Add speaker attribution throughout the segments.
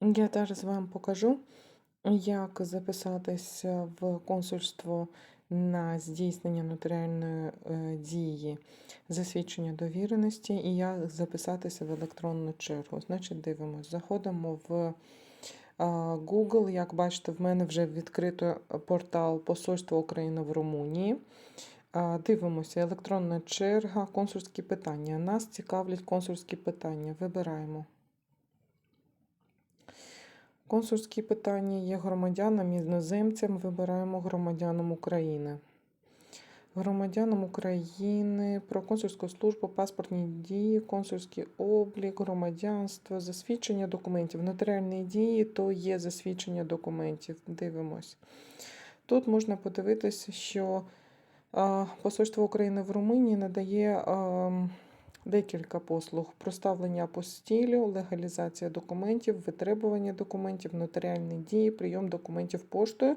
Speaker 1: Я зараз вам покажу, як записатися в консульство на здійснення нотаріальної е, дії засвідчення довіреності і як записатися в електронну чергу. Значить, дивимося. Заходимо в Google. Як бачите, в мене вже відкрито портал Посольства України в Румунії. Дивимося, електронна черга, консульські питання. Нас цікавлять консульські питання. Вибираємо. Консульські питання є громадянам іноземцям. Вибираємо громадянам України. Громадянам України про консульську службу, паспортні дії, консульський облік, громадянство, засвідчення документів. Нотаріальні дії то є засвідчення документів. Дивимось. Тут можна подивитися, що Посольство України в Румунії надає декілька послуг: проставлення апостілю, легалізація документів, витребування документів, нотаріальні дії, прийом документів поштою.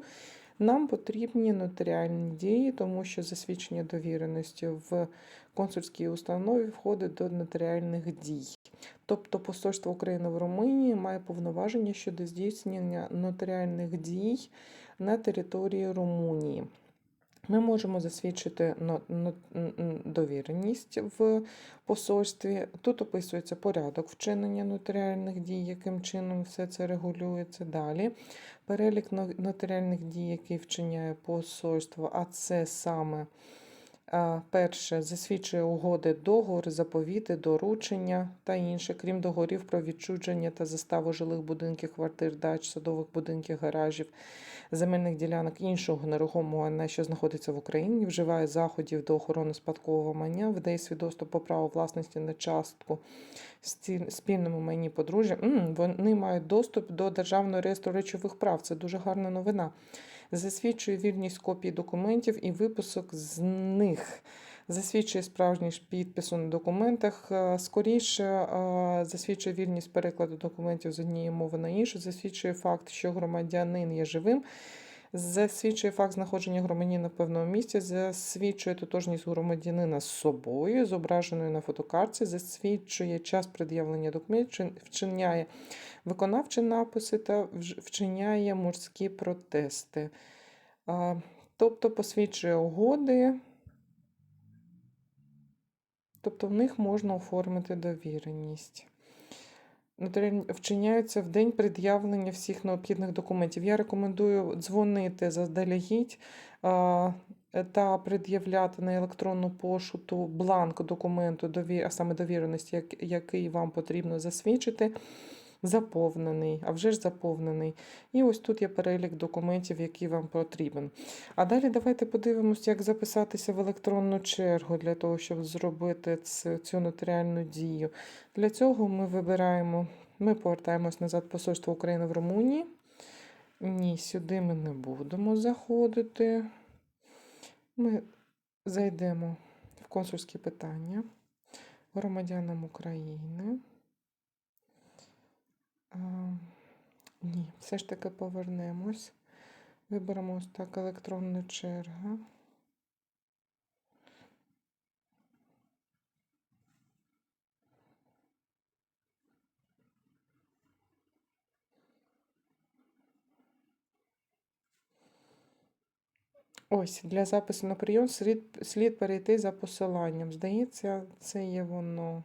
Speaker 1: Нам потрібні нотаріальні дії, тому що засвідчення довіреності в консульській установі входить до нотаріальних дій. Тобто Посольство України в Румунії має повноваження щодо здійснення нотаріальних дій на території Румунії. Ми можемо засвідчити довіреність в посольстві. Тут описується порядок вчинення нотаріальних дій, яким чином все це регулюється далі. Перелік нотаріальних дій, які вчиняє посольство, а це саме перше засвідчує угоди, договори, заповіти, доручення та інше, крім договорів про відчудження та заставу жилих будинків, квартир, дач, садових будинків, гаражів, земельних ділянок іншого нерухомого майна, що знаходиться в Україні, вживає заходів до охорони спадкового майна, видає свідоцтво по праву власності на частку спільному майні подружжя. Вони мають доступ до державного реєстру речових прав. Це дуже гарна новина. Засвідчує вільність копій документів і випусок з них. Засвідчує справжність підпису на документах. Е, Скоріше е, засвідчує вільність перекладу документів з однієї мови на іншу. Засвідчує факт, що громадянин є живим. Засвідчує факт знаходження громадянина в певному місці, засвідчує тотожність громадянина з собою, зображеною на фотокартці, засвідчує час пред'явлення документів, вчиняє виконавчі написи та вчиняє морські протести. Тобто посвідчує угоди, тобто в них можна оформити довіреність. Вчиняються в день пред'явлення всіх необхідних документів. Я рекомендую дзвонити заздалегідь та пред'являти на електронну пошту бланк документу, а саме довіреності, який вам потрібно засвідчити. Заповнений, а вже ж заповнений. І ось тут є перелік документів, які вам потрібен. А далі давайте подивимося, як записатися в електронну чергу для того, щоб зробити цю нотаріальну дію. Для цього ми вибираємо, ми повертаємось назад Посольство України в Румунії. Ні, сюди ми не будемо заходити. Ми зайдемо в консульські питання громадянам України. Ні, все ж таки повернемось. Виберемо ось так електронна черга. Ось для запису на прийом слід, слід перейти за посиланням. Здається, це є воно.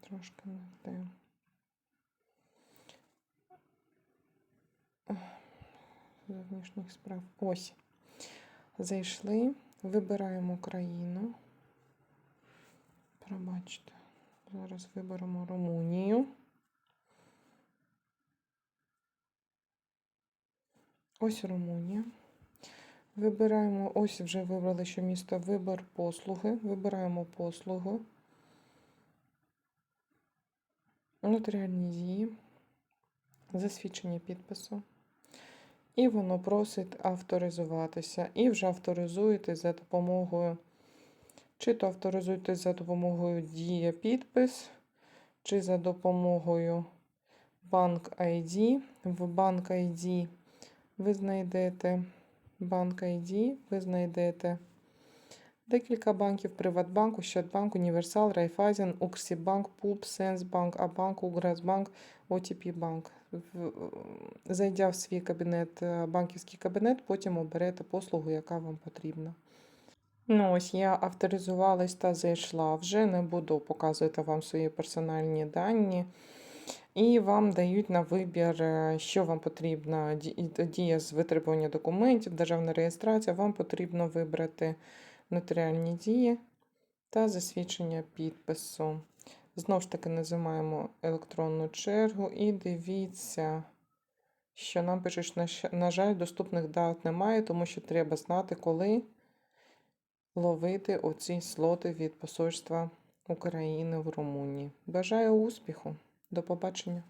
Speaker 1: Трошки не те. Зовнішніх справ. Ось. Зайшли, вибираємо країну. Пробачте. Зараз виберемо Румунію. Ось Румунія. Вибираємо, ось вже вибрали, що місто вибір послуги. Вибираємо послугу. Нотаріальні дії, засвідчення підпису. І воно просить авторизуватися. І вже авторизуєте за допомогою, чи то авторизуєте за допомогою Дія підпис, чи за допомогою Банк ID. В Банк ID ви знайдете Банк ID, ви знайдете декілька банків: Приватбанк, Ощадбанк, Універсал, Райфайзен, Укрсібанк, ПУБ, Сенсбанк, Абанк, Угрозбанк, ОТП банк. В- Зайдя в свій кабінет, е, банківський кабінет, потім оберете послугу, яка вам потрібна. Ну, ось я авторизувалась та зайшла. Вже не буду показувати вам свої персональні дані. І вам дають на вибір, е, що вам потрібно. Дія з витребування документів, державна реєстрація. Вам потрібно вибрати нотаріальні дії та засвідчення підпису. Знову ж таки, називаємо електронну чергу і дивіться, що нам пишуть, на на жаль, доступних дат немає, тому що треба знати, коли ловити оці слоти від Посольства України в Румунії. Бажаю успіху! До побачення!